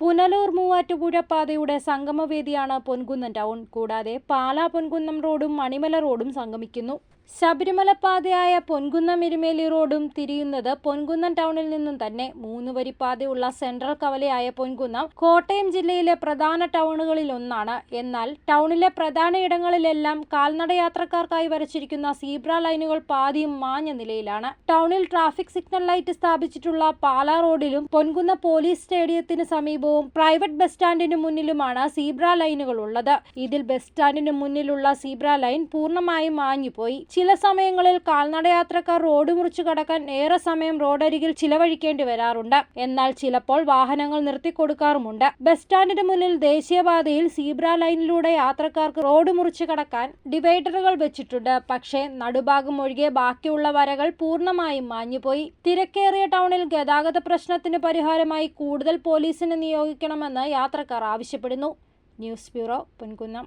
പുനലൂർ മൂവാറ്റുപുഴ പാതയുടെ സംഗമവേദിയാണ് പൊൻകുന്നം ടൗൺ. കൂടാതെ പാലാ പൊൻകുന്നം റോഡും മണിമല റോഡും സംഗമിക്കുന്നു. ശബരിമല പാതയായ പൊൻകുന്നം എരുമേലി റോഡും തിരിയുന്നത് പൊൻകുന്നം ടൗണിൽ നിന്നും തന്നെ മൂന്ന് വരി പാതയുള്ള സെൻട്രൽ കവലയായ പൊൻകുന്നം കോട്ടയം ജില്ലയിലെ പ്രധാന ടൗണുകളിൽ ഒന്നാണ്. എന്നാൽ ടൗണിലെ പ്രധാന ഇടങ്ങളിലെല്ലാം കാൽനട യാത്രക്കാർക്കായി വരച്ചിരിക്കുന്ന സീബ്ര ലൈനുകൾ പാതിയും മാഞ്ഞ നിലയിലാണ്. ടൗണിൽ ട്രാഫിക് സിഗ്നൽ ലൈറ്റ് സ്ഥാപിച്ചിട്ടുള്ള പാലാ റോഡിലും പൊൻകുന്ന പോലീസ് സ്റ്റേഡിയത്തിന് സമീപവും പ്രൈവറ്റ് ബസ് സ്റ്റാൻഡിന് മുന്നിലുമാണ് സീബ്ര ലൈനുകൾ ഉള്ളത്. ഇതിൽ ബസ് സ്റ്റാൻഡിന് മുന്നിലുള്ള സീബ്ര ലൈൻ പൂർണമായും മാഞ്ഞുപോയി. ചില സമയങ്ങളിൽ കാൽനടയാത്രക്കാർ റോഡ് മുറിച്ചു കടക്കാൻ ഏറെ സമയം റോഡരികിൽ ചിലവഴിക്കേണ്ടി വരാറുണ്ട്. എന്നാൽ ചിലപ്പോൾ വാഹനങ്ങൾ നിർത്തിക്കൊടുക്കാറുമുണ്ട്. ബസ് സ്റ്റാൻഡിന് മുന്നിൽ ദേശീയപാതയിൽ സീബ്ര ലൈനിലൂടെ യാത്രക്കാർക്ക് റോഡ് മുറിച്ചു കടക്കാൻ ഡിവൈഡറുകൾ വെച്ചിട്ടുണ്ട്. പക്ഷേ നടുഭാഗം ഒഴികെ ബാക്കിയുള്ള വരകൾ പൂർണമായും മാഞ്ഞുപോയി. തിരക്കേറിയ ടൗണിൽ ഗതാഗത പ്രശ്നത്തിന് പരിഹാരമായി കൂടുതൽ പോലീസിനെ നിയോഗിക്കണമെന്ന് യാത്രക്കാർ ആവശ്യപ്പെടുന്നു. News bureau Ponkunnam.